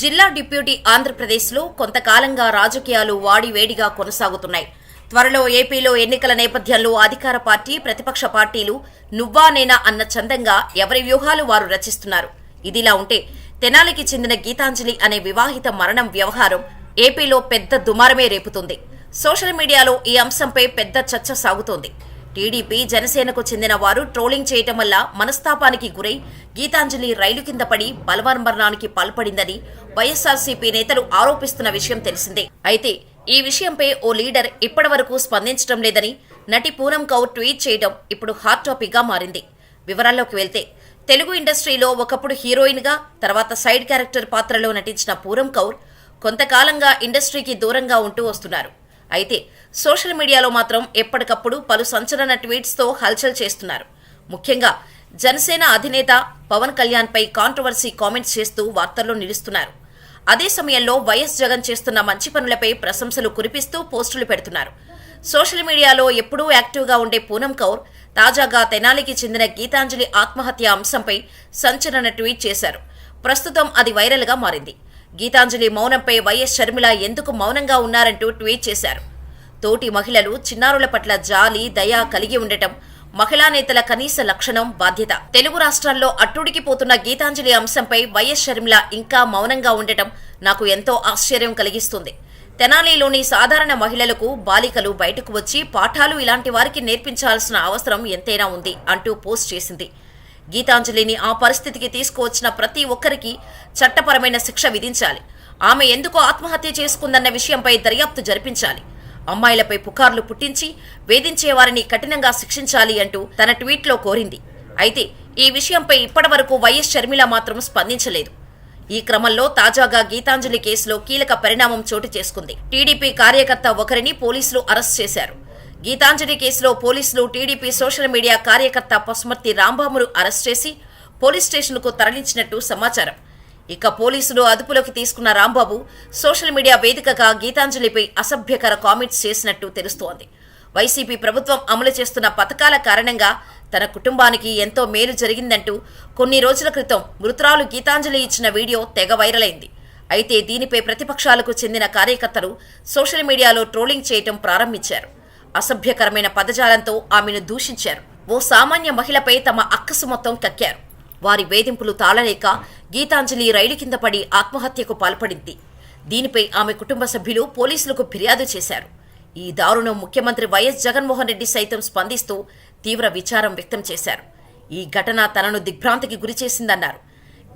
జిల్లా డిప్యూటీ ఆంధ్రప్రదేశ్లో కొంతకాలంగా రాజకీయాలు వాడివేడిగా కొనసాగుతున్నాయి. త్వరలో ఏపీలో ఎన్నికల నేపథ్యంలో అధికార పార్టీ ప్రతిపక్ష పార్టీలు నువ్వా నేనా అన్న చందంగా ఎవరి వ్యూహాలు వారు రచిస్తున్నారు. ఇదిలా ఉంటే తెనాలికి చెందిన గీతాంజలి అనే వివాహిత మరణం వ్యవహారం ఏపీలో పెద్ద దుమారమే రేపుతుంది. సోషల్ మీడియాలో ఈ అంశంపై పెద్ద చర్చ సాగుతోంది. టీడీపీ జనసేనకు చెందిన వారు ట్రోలింగ్ చేయటం వల్ల మనస్తాపానికి గురై గీతాంజలి రైలు కింద పడి బలవన్మరణానికి పాల్పడిందని వైఎస్ఆర్సీపీ నేతలు ఆరోపిస్తున్న విషయం తెలిసిందే. అయితే ఈ విషయంపై ఓ లీడర్ ఇప్పటివరకు స్పందించడం లేదని నటి పూనం కౌర్ ట్వీట్ చేయడం ఇప్పుడు హాట్ టాపిక్గా మారింది. వివరాల్లోకి వెళ్తే తెలుగు ఇండస్ట్రీలో ఒకప్పుడు హీరోయిన్గా తర్వాత సైడ్ క్యారెక్టర్ పాత్రలో నటించిన పూరం కౌర్ కొంతకాలంగా ఇండస్ట్రీకి దూరంగా ఉంటూ వస్తున్నారు. అయితే సోషల్ మీడియాలో మాత్రం ఎప్పటికప్పుడు పలు సంచలన ట్వీట్స్తో హల్చల్ చేస్తున్నారు. ముఖ్యంగా జనసేన అధినేత పవన్ కళ్యాణ్పై కాంట్రవర్సీ కామెంట్స్ చేస్తూ వార్తల్లో నిలుస్తున్నారు. అదే సమయంలో వైఎస్ జగన్ చేస్తున్న మంచి పనులపై ప్రశంసలు కురిపిస్తూ పోస్టులు పెడుతున్నారు. సోషల్ మీడియాలో ఎప్పుడూ యాక్టివ్గా ఉండే పూనం కౌర్ తాజాగా తెనాలికి చెందిన గీతాంజలి ఆత్మహత్య అంశంపై సంచలన ట్వీట్ చేశారు. ప్రస్తుతం అది వైరల్గా మారింది. గీతాంజలి మౌనంపై వైఎస్ షర్మిల ఎందుకు మౌనంగా ఉన్నారంటూ ట్వీట్ చేశారు. తోటి మహిళలు చిన్నారుల పట్ల జాలి దయ కలిగి ఉండటం మహిళా నేతల కనీస లక్షణం బాధ్యత. తెలుగు రాష్ట్రాల్లో అట్టుడికి పోతున్న గీతాంజలి అంశంపై వైఎస్ షర్మిల ఇంకా మౌనంగా ఉండటం నాకు ఎంతో ఆశ్చర్యం కలిగిస్తుంది. తెనాలిలోని సాధారణ మహిళలకు బాలికలు బయటకు వచ్చి పాఠాలు ఇలాంటి వారికి నేర్పించాల్సిన అవసరం ఎంతైనా ఉంది అంటూ పోస్ట్ చేసింది. గీతాంజలిని ఆ పరిస్థితికి తీసుకువచ్చిన ప్రతి ఒక్కరికి చట్టపరమైన శిక్ష విధించాలి. ఆమె ఎందుకు ఆత్మహత్య చేసుకుందన్న విషయంపై దర్యాప్తు జరిపించాలి? అమ్మాయిలపై పుకార్లు పుట్టించి వేధించే వారిని కఠినంగా శిక్షించాలి అంటూ తన ట్వీట్లో కోరింది. అయితే ఈ విషయంపై ఇప్పటివరకు వైఎస్ షర్మిల మాత్రం స్పందించలేదు. ఈ క్రమంలో తాజాగా గీతాంజలి కేసులో కీలక పరిణామం చోటు చేసుకుంది. టీడీపీ కార్యకర్త ఒకరిని పోలీసులు అరెస్ట్ చేశారు. గీతాంజలి కేసులో పోలీసులు టీడీపీ సోషల్ మీడియా కార్యకర్త పసుమర్తి రాంబాబును అరెస్ట్ చేసి పోలీస్ స్టేషన్కు తరలించినట్టు సమాచారం. ఇక పోలీసులు అదుపులోకి తీసుకున్న రాంబాబు సోషల్ మీడియా వేదికగా గీతాంజలిపై అసభ్యకర కామెంట్స్ చేసినట్టు తెలుస్తోంది. వైసీపీ ప్రభుత్వం అమలు చేస్తున్న పథకాల కారణంగా తన కుటుంబానికి ఎంతో మేలు జరిగిందంటూ కొన్ని రోజుల క్రితం మృతురాలు గీతాంజలి ఇచ్చిన వీడియో తెగ వైరల్ అయింది అయితే దీనిపై ప్రతిపక్షాలకు చెందిన కార్యకర్తలు సోషల్ మీడియాలో ట్రోలింగ్ చేయటం ప్రారంభించారు. అసభ్యకరమైన పదజాలంతో ఆమెను దూషించారు. ఓ సామాన్య మహిళపై తమ అక్కసు మొత్తం కక్కారు. వారి వేధింపులు తాళలేక గీతాంజలి రైలు కింద పడి ఆత్మహత్యకు పాల్పడింది. దీనిపై ఆమె కుటుంబ సభ్యులు పోలీసులకు ఫిర్యాదు చేశారు. ఈ దారుణం ముఖ్యమంత్రి వైఎస్ జగన్మోహన్ రెడ్డి సైతం స్పందిస్తూ తీవ్ర విచారం వ్యక్తం చేశారు. ఈ ఘటన తనను దిగ్భ్రాంతికి గురిచేసిందన్నారు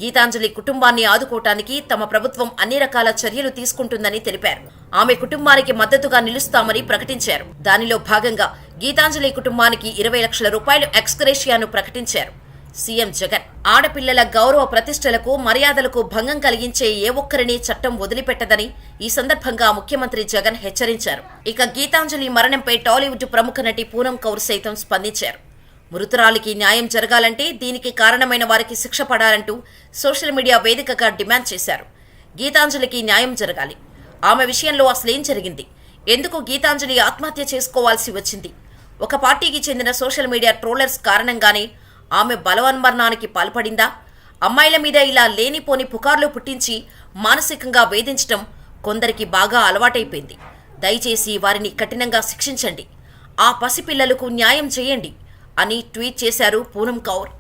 గీతాంజలి కుటుంబాన్ని ఆదుకోవటానికి తమ ప్రభుత్వం అన్ని రకాల చర్యలు తీసుకుంటుందని తెలిపారు. ఆమె కుటుంబానికి మద్దతుగా నిలుస్తామని ప్రకటించారు. దానిలో భాగంగా గీతాంజలి కుటుంబానికి ఇరవై లక్షల రూపాయలు ఎక్స్గ్రేషియాను ప్రకటించారు. సీఎం జగన్. ఆడపిల్లల గౌరవ ప్రతిష్టలకు మర్యాదలకు భంగం కలిగించే ఏ ఒక్కరిని చట్టం వదిలిపెట్టదని ఈ సందర్భంగా ముఖ్యమంత్రి జగన్ హెచ్చరించారు. ఇక గీతాంజలి మరణంపై టాలీవుడ్ ప్రముఖ నటి పూనం కౌర్ సైతం స్పందించారు. మృతురాలికి న్యాయం జరగాలంటే దీనికి కారణమైన వారికి శిక్ష పడాలంటూ సోషల్ మీడియా వేదికగా డిమాండ్ చేశారు. గీతాంజలికి న్యాయం జరగాలి. ఆమె విషయంలో అసలేం జరిగింది? ఎందుకు గీతాంజలి ఆత్మహత్య చేసుకోవాల్సి వచ్చింది? ఒక పార్టీకి చెందిన సోషల్ మీడియా ట్రోలర్స్ కారణంగానే ఆమె బలవన్మరణానికి పాల్పడిందా? అమ్మాయిల మీద ఇలా లేనిపోని పుకార్లు పుట్టించి మానసికంగా వేధించటం కొందరికి బాగా అలవాటైపోయింది. దయచేసి వారిని కఠినంగా శిక్షించండి. ఆ పసిపిల్లలకు న్యాయం చేయండి అని ట్వీట్ చేశారు పూనం కౌర్.